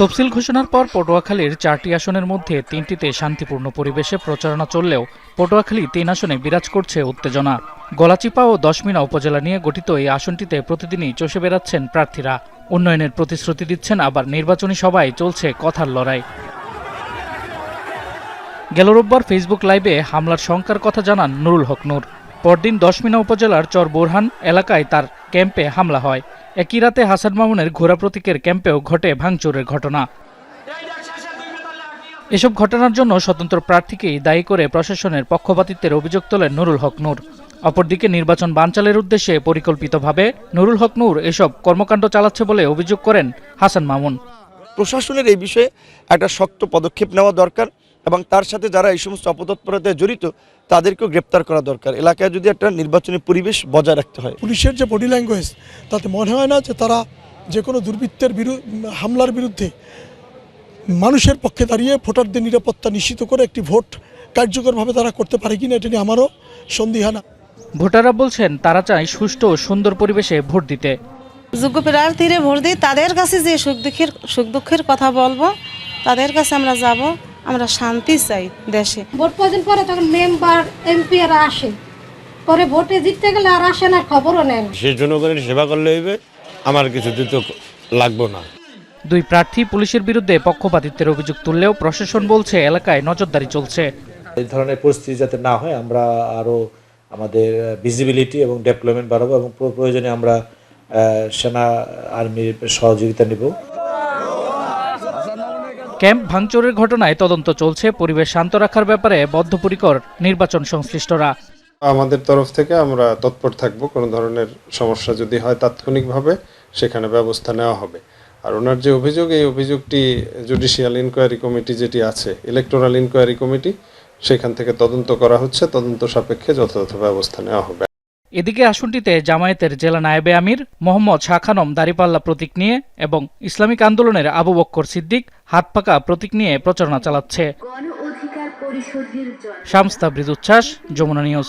তফসিল ঘোষণার পর পটুয়াখালীর চারটি আসনের মধ্যে তিনটিতে শান্তিপূর্ণ পরিবেশে প্রচারণা চললেও পটুয়াখালী তিন আসনে বিরাজ করছে উত্তেজনা। গলাচিপা ও দশমিনা উপজেলা নিয়ে গঠিত এই আসনটিতে প্রতিদিনই চষে বেড়াচ্ছেন প্রার্থীরা। উন্নয়নের প্রতিশ্রুতি দিচ্ছেন আবার নির্বাচনী সভায় চলছে কথার লড়াই। গেল রোববার ফেসবুক লাইভে হামলার শঙ্কার কথা জানান নুরুল হক নূর। পরদিন দশমিনা উপজেলার চর বোরহান এলাকায় তার ক্যাম্পে হামলা হয়। একই রাতে হাসান মামুনের ঘোড়া প্রতীকের ক্যাম্পেও ঘটে ভাঙচুরের ঘটনা। এসব ঘটনার জন্য স্বতন্ত্র প্রার্থীকেই দায়ী করে প্রশাসনের পক্ষপাতিত্বের অভিযোগ তোলেন নুরুল হক নূর। অপরদিকে নির্বাচন বানচালের উদ্দেশ্যে পরিকল্পিতভাবে নুরুল হক নূর এসব কর্মকাণ্ড চালাচ্ছে বলে অভিযোগ করেন হাসান মামুন। প্রশাসনের এই বিষয়ে একটা শক্ত পদক্ষেপ নেওয়া দরকার। এবং তার সাথে যারা এই সমস্ত অপতৎপরতায় জড়িত তাদেরকেও গ্রেপ্তার করা দরকার। এলাকায় যদি একটা নির্বাচনী পরিবেশ বজায় রাখতে হয়। পুলিশের যে বডি ল্যাঙ্গুয়েজ তাতে মনে হয় না যে তারা যে কোনো দুর্বৃত্তের হামলার বিরুদ্ধে মানুষের পক্ষে দাঁড়িয়ে ভোটারদের নিরাপত্তা নিশ্চিত করে একটি ভোট কার্যকরভাবে তারা করতে পারে কিনা এটা নিয়ে আমারও সন্দিহানা ভোটাররা বলছেন তারা চায় সুষ্ঠু ও সুন্দর পরিবেশে ভোট দিতে। যোগ্য প্রার্থীরা ভোট দিই তাদের কাছে যে সুখ দুঃখের সুখ দুঃখের কথা বলব তাদের কাছে আমরা যাব। আমরা শান্তি চাই দেশে। ভোট কদিন পরে তখন মেম্বার এমপি এরা আসে। পরে ভোটে জিততে গেলে আর আসে না খবরও নেন সে জনগণের সেবা করলে হইবে আমার কিছু দিতে লাগবে না। দুই প্রার্থী পুলিশের বিরুদ্ধে পক্ষপাতিত্বের অভিযোগ তুললেও প্রশাসন বলছে এলাকায় নজরদারি চলছে। এই ধরনের পরিস্থিতি যাতে না হয় আমরা আরও আমাদের ভিজিবিলিটি এবং ডেভেলপমেন্ট বাড়াবো এবং প্রয়োজনে আমরা সেনা আর্মির সহযোগিতা নিব। ক্যাম্প ভাঙচুরের ঘটনায় তদন্ত চলছে, পরিবেশ শান্ত রাখার ব্যাপারে বদ্ধপরিকর নির্বাচন সংশ্লিষ্টরা। আমাদের তরফ থেকে আমরা তৎপর থাকব, কোনো ধরনের সমস্যা যদি হয় তাৎক্ষণিকভাবে সেখানে ব্যবস্থা নেওয়া হবে। আর ওনার যে অভিযোগ, এই অভিযোগটি জুডিশিয়াল ইনকোয়ারি কমিটি যেটি আছে, ইলেকটোরাল ইনকোয়ারি কমিটি, সেখান থেকে তদন্ত করা হচ্ছে, তদন্ত সাপেক্ষে যথাযথ ব্যবস্থা নেওয়া হবে। এদিকে আসনটিতে জামায়াতের জেলা নায়েবে আমির মোহাম্মদ শাখানম দারিপাল্লা প্রতীক নিয়ে এবং ইসলামিক আন্দোলনের আবু বক্কর সিদ্দিক হাত পাকা প্রতীক নিয়ে প্রচারণা চালাচ্ছে। শামস্তা উচ্ছ্বাস যমুনা নিউজ।